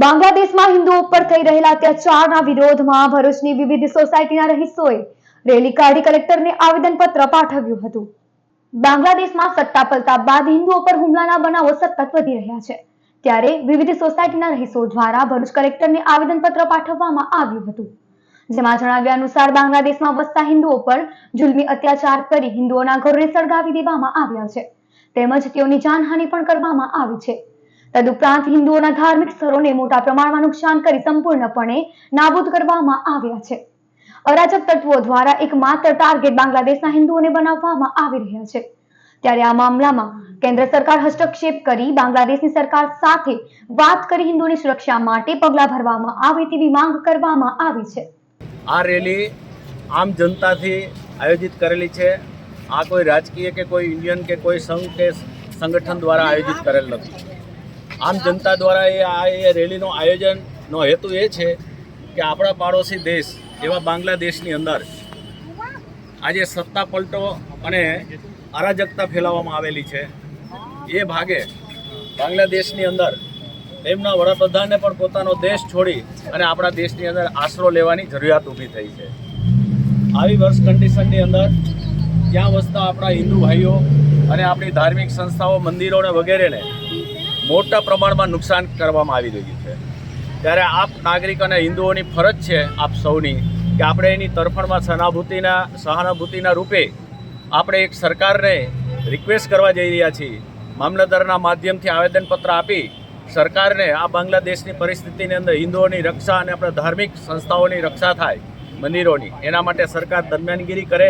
બાંગ્લાદેશમાં હિન્દુઓ પર થઈ રહેલા અત્યાચારના વિરોધમાં ભરૂચની વિવિધ સોસાયટીના રહીશોએ રેલી કાઢી કલેક્ટરને આવેદનપત્ર પાઠવ્યું હતું. બાંગ્લાદેશમાં સત્તા પલટા બાદ હિન્દુઓ પર હુમલાના બનાવો સતત વધી રહ્યા છે. ત્યારે વિવિધ સોસાયટીના રહીશો દ્વારા ભરૂચ કલેક્ટરને આવેદનપત્ર પાઠવવામાં આવ્યું હતું. જેમાં જણાવ્યા અનુસાર બાંગ્લાદેશમાં વસતા હિન્દુઓ પર જુલ્મી અત્યાચાર કરી હિન્દુઓના ઘરોને સળગાવી દેવામાં આવ્યા છે. તેમજ તેઓની જાનહાનિ પણ કરવામાં આવી છે. તદુપરાંત હિન્દુઓના ધાર્મિક સ્થળોને મોટા પ્રમાણમાં નુકસાન કરી સંપૂર્ણપણે નાબૂદ કરવામાં આવ્યા છે. અરાજક તત્વો દ્વારા એક માત્ર ટાર્ગેટ બાંગ્લાદેશના હિન્દુઓને બનાવવામાં આવી રહ્યા છે. ત્યારે આ મામલામાં કેન્દ્ર સરકાર હસ્તક્ષેપ કરી બાંગ્લાદેશની સરકાર સાથે વાત કરી હિન્દુઓની સુરક્ષા માટે પગલાં ભરવામાં આવે તેવી માંગ કરવામાં આવી છે. આ રેલી આમ જનતાથી આયોજિત કરેલી છે. આ કોઈ રાજકીય કે કોઈ યુનિયન કે કોઈ સંઘ કે સંગઠન દ્વારા આયોજિત કરેલ નથી. આમ જનતા દ્વારા એ આ એ રેલીનું આયોજનનો હેતુ એ છે કે આપણા પાડોશી દેશ એવા બાંગ્લાદેશની અંદર આજે સત્તા પલટો અને અરાજકતા ફેલાવવામાં આવેલી છે. એ ભાગે બાંગ્લાદેશની અંદર તેમના વડાપ્રધાને પણ પોતાનો દેશ છોડી અને આપણા દેશની અંદર આશરો લેવાની જરૂરિયાત ઊભી થઈ છે. આવી વર્ષ કન્ડિશનની અંદર ત્યાં વસતા આપણા હિન્દુ ભાઈઓ અને આપણી ધાર્મિક સંસ્થાઓ, મંદિરોને વગેરેને મોટા પ્રમાણમાં નુકસાન કરવામાં આવી રહ્યું છે. ત્યારે આપ નાગરિક અને હિન્દુઓની ફરજ છે આપ સૌની કે આપણે એની તરફણમાં સહાનુભૂતિના સહાનુભૂતિના રૂપે આપણે એક સરકારને રિક્વેસ્ટ કરવા જઈ રહ્યા છીએ. મામલતદારના માધ્યમથી આવેદનપત્ર આપી સરકારને આ બાંગ્લાદેશની પરિસ્થિતિની અંદર હિન્દુઓની રક્ષા અને આપણા ધાર્મિક સંસ્થાઓની રક્ષા થાય મંદિરોની. એના માટે સરકાર દરમિયાનગીરી કરે